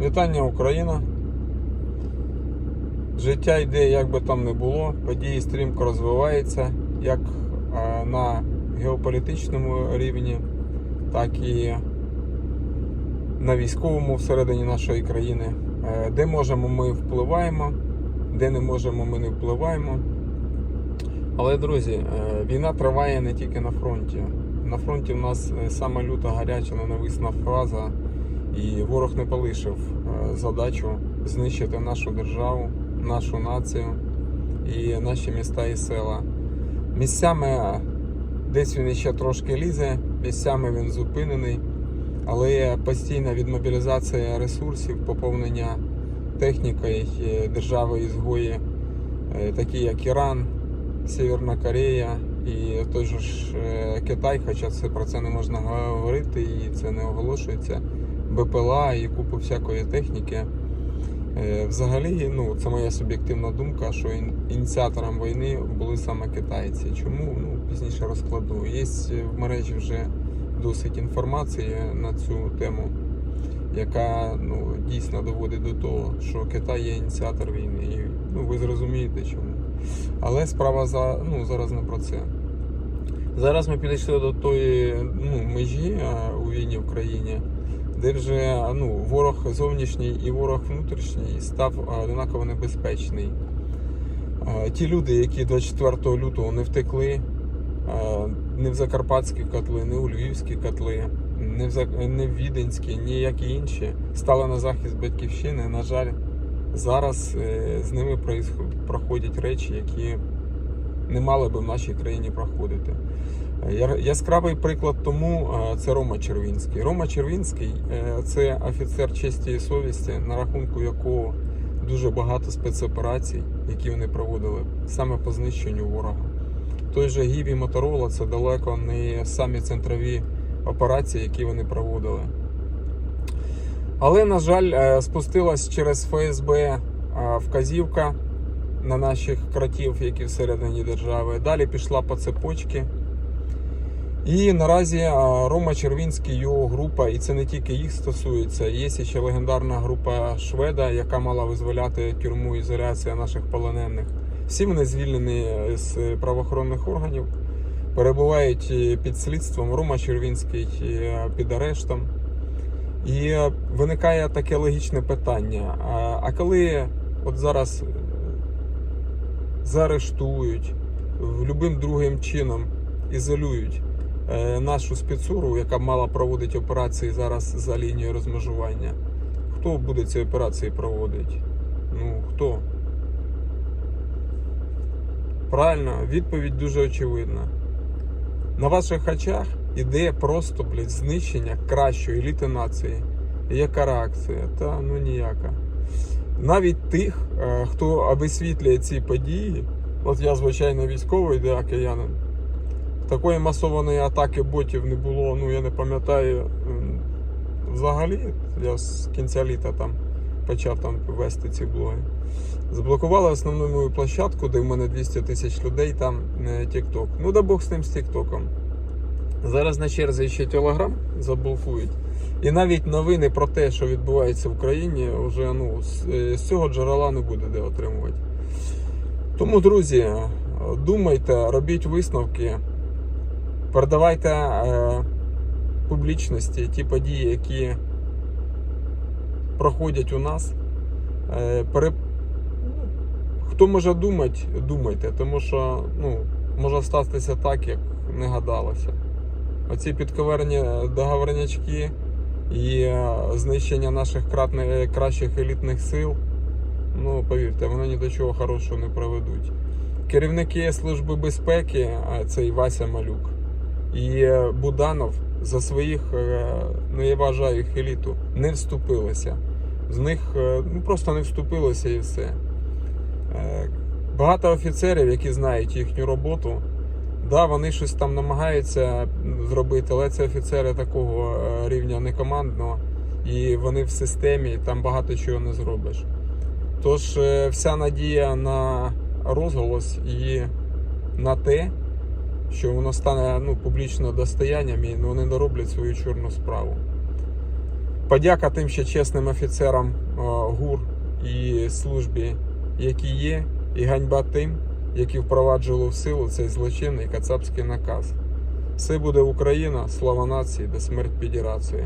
Вітання Україна. Життя йде, як би там не було, події стрімко розвиваються як е, на геополітичному рівні, так і на військовому всередині нашої країни. Е, Де можемо, ми впливаємо, де не можемо, ми не впливаємо. Але, друзі, е, війна триває не тільки на фронті. На фронті в нас е, сама люта гаряча ненависна фраза, і ворог не полишив е, задачу знищити нашу державу, нашу націю і наші міста і села. Місцями десь він ще трошки лізе, місцями він зупинений, але постійна відмобілізація ресурсів, поповнення технікою е, держави ізгої, е, такі як Іран, Северна Корея і той же ж е, Китай, хоча це про це не можна говорити і це не оголошується. БПЛА і купу всякої техніки. Е, Взагалі, ну це моя суб'єктивна думка, що ін- ініціатором війни були саме китайці. Чому? Ну пізніше розкладу. Є в мережі вже досить інформації на цю тему, яка ну, дійсно доводить до того, що Китай є ініціатор війни. І ну, ви зрозумієте чому. Але справа за, ну, зараз не про це. Зараз ми підійшли до тої ну, межі у війні в країні, де вже ну, ворог зовнішній і ворог внутрішній став однаково небезпечний. Ті люди, які 24 лютого не втекли, не в закарпатські котли, не у львівські котли, не в, Зак- не в віденські, ніякі інші, стали на захист батьківщини. На жаль, зараз е, з ними проходять речі, які не мали би в нашій країні проходити. Яскравий приклад тому е, це Рома Червінський. Рома Червінський е, це офіцер честі і совісті, на рахунку якого дуже багато спецоперацій, які вони проводили саме по знищенню ворога. Той же Гіві Моторола це далеко не самі центрові операції, які вони проводили. Але, на жаль, е, спустилась через ФСБ е, вказівка на наших кратів, які всередині держави. Далі пішла по цепочці. І наразі Рома Червінський, його група, і це не тільки їх стосується. Є ще легендарна група Шведа, яка мала визволяти тюрму ізоляція наших полонених. Всі вони звільнені з правоохоронних органів, перебувають е, під слідством. Рома Червінський е, під арештом. І е, виникає таке логічне питання: а, коли от зараз е, заарештують любим другим чином ізолюють е, нашу спецуру, яка мала проводити операції зараз за лінією розмежування. Хто буде ці операції проводити? Ну хто? Правильно, відповідь дуже очевидна. На ваших очах іде просто блядь, знищення кращої еліти нації. Яка реакція? Та ну ніяка. Навіть тих, е, хто обесвітлює ці події, от я звичайно військовий, де киянин, такої масованої атаки ботів не було. Ну я не пам'ятаю взагалі. Я з кінця літа там почав там вести ці блоги. Заблокували основну мою площадку, де в мене 200 тисяч людей, там е, TikTok. Ну да Бог з ним з TikTok. Зараз на черзі ще Telegram заблокують. І навіть новини про те, що відбувається в країні, вже ну, е, з цього джерела не буде де отримувати. Тому, друзі, думайте, робіть висновки, передавайте е, публічності ті події, які проходять у нас. Е, пере... Хто може думати, думайте, тому що ну, може статися так, як не гадалося. Оці підковерні договорнячки і е, знищення наших кращих елітних сил, ну повірте, вони ні до чого хорошого не проведуть. Керівники Служби безпеки, цей Вася Малюк і е, Буданов за своїх, е, ну я вважаю їх еліту, не вступилися. З них е, ну, просто не вступилося і все. Е, Багато офіцерів, які знають їхню роботу, да, вони щось там намагаються зробити, але це офіцери такого е, рівня не командного, і вони в системі, там багато чого не зробиш. Тож е, вся надія на розголос і на те, що воно стане ну, публічно достоянням і вони дороблять свою чорну справу. Подяка тим ще чесним офіцерам е, ГУР і службі, які є, і ганьба тим, які впроваджували в силу цей злочинний кацапський наказ. Все буде Україна, слава нації, де смерть підірації.